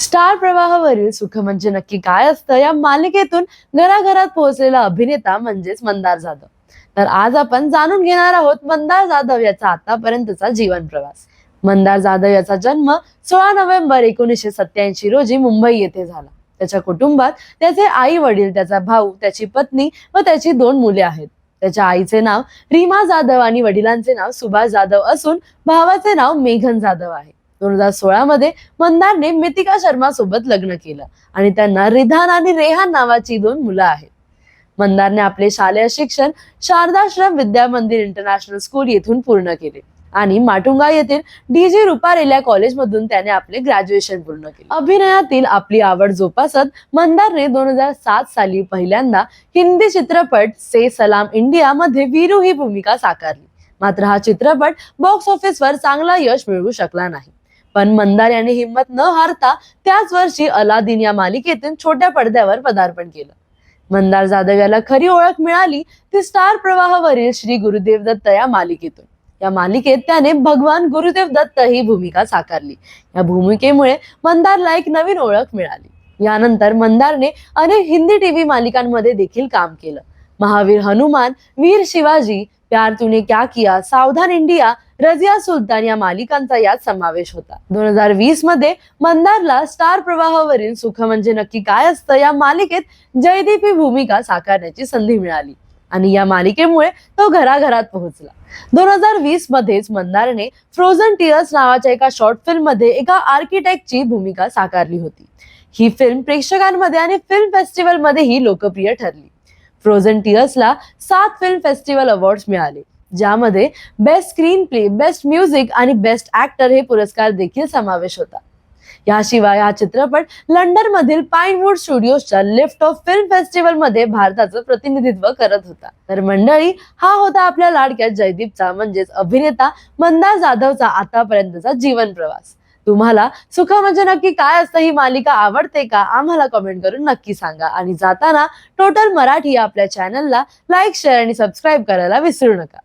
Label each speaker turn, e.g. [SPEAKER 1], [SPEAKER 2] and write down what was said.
[SPEAKER 1] Star प्रवाहावरील सुख म्हणजे नक्की काय असतं? या मालिकेतून घराघरात पोहोचलेला अभिनेता म्हणजेच मंदार जाधव. तर आज आपण जाणून घेणार आहोत मंदार जाधव याचा आतापर्यंतचा जीवन प्रवास. मंदार जाधव याचा जन्म सोळा नोव्हेंबर एकोणीसशे सत्याऐंशी रोजी मुंबई येथे झाला. त्याच्या कुटुंबात त्याचे आई वडील त्याचा भाऊ त्याची पत्नी व त्याची दोन मुले आहेत. त्याच्या आईचे नाव रीमा जाधव आणि वडिलांचे नाव सुभाष जाधव असून भावाचे नाव मेघन जाधव आहे. दोन हजार सोळा मध्ये मंदारने मितिका शर्मा सोबत लग्न केलं. आणि त्यांना रिधान आणि रेहान नावाची दोन मुलं आहेत. मंदारने आपले शालेय शिक्षण शारदाश्रम विद्या मंदिर इंटरनॅशनल स्कूल येथून पूर्ण केले. आणि माटुंगा येथील डी जे रुपारेल्या कॉलेजमधून त्याने आपले ग्रॅज्युएशन पूर्ण केले. अभिनयातील आपली आवड जोपासत मंदारने दोन हजार सात साली पहिल्यांदा हिंदी चित्रपट से सलाम इंडिया मध्ये वीरू ही भूमिका साकारली. मात्र हा चित्रपट बॉक्स ऑफिसवर चांगला यश मिळवू शकला नाही. पण मंदार यांनी हिंमत न हारता त्याच वर्षी अलादीन या मालिकेतून छोट्या पडद्यावर पदार्पण केलं. मंदार जाधव याला खरी ओळख मिळाली ती स्टार प्रवाहावरील श्री गुरुदेव दत्त या मालिकेतून. या मालिकेत त्याने भगवान गुरुदेव दत्त ही भूमिका साकारली. या भूमिकेमुळे मंदारला एक नवीन ओळख मिळाली. यानंतर मंदारने अनेक हिंदी टीव्ही मालिकांमध्ये देखील काम केलं. महावीर हनुमान वीर शिवाजी प्यार तुने क्या किया सावधान इंडिया रजिया सुलतान या मालिकांचा यात समावेश होता. दोन हजार वीसमध्ये मंदारला स्टार प्रवाहावरील सुख म्हणजे नक्की काय असतं या मालिकेत जयदीप ही भूमिका साकारण्याची संधी मिळाली आणि या मालिकेमुळे तो घराघरात पोहोचला. दोन हजार वीस मध्येच मंदारने फ्रोझन टिअर्स नावाच्या एका शॉर्ट फिल्ममध्ये एका आर्किटेक्टची भूमिका साकारली होती. ही फिल्म प्रेक्षकांमध्ये आणि फिल्म फेस्टिवल मध्येही लोकप्रिय ठरली. फ्रोझन टिअर्सला सात फिल्म फेस्टिवल अवॉर्ड्स मिळाले. ज्यामध्ये best screen play best music आणि बेस्ट ऍक्टर हे पुरस्कार देखील समावेश होता. याशिवाय हा चित्रपट लंडन मधील पाईनवूड स्टुडिओच्या लिफ्ट ऑफ फिल्म फेस्टिवलमध्ये भारताचं प्रतिनिधित्व करत होता. तर मंडळी हा होता आपल्या लाडक्या जयदीपचा म्हणजेच अभिनेता मंदार जाधवचा आतापर्यंतचा जीवन प्रवास. तुम्हाला सुख म्हणजे नक्की काय असतं ही मालिका आवडते का आम्हाला कमेंट करून नक्की सांगा. आणि जाताना टोटल मराठी आपल्या चॅनलला लाईक शेअर आणि सबस्क्राईब करायला विसरू नका.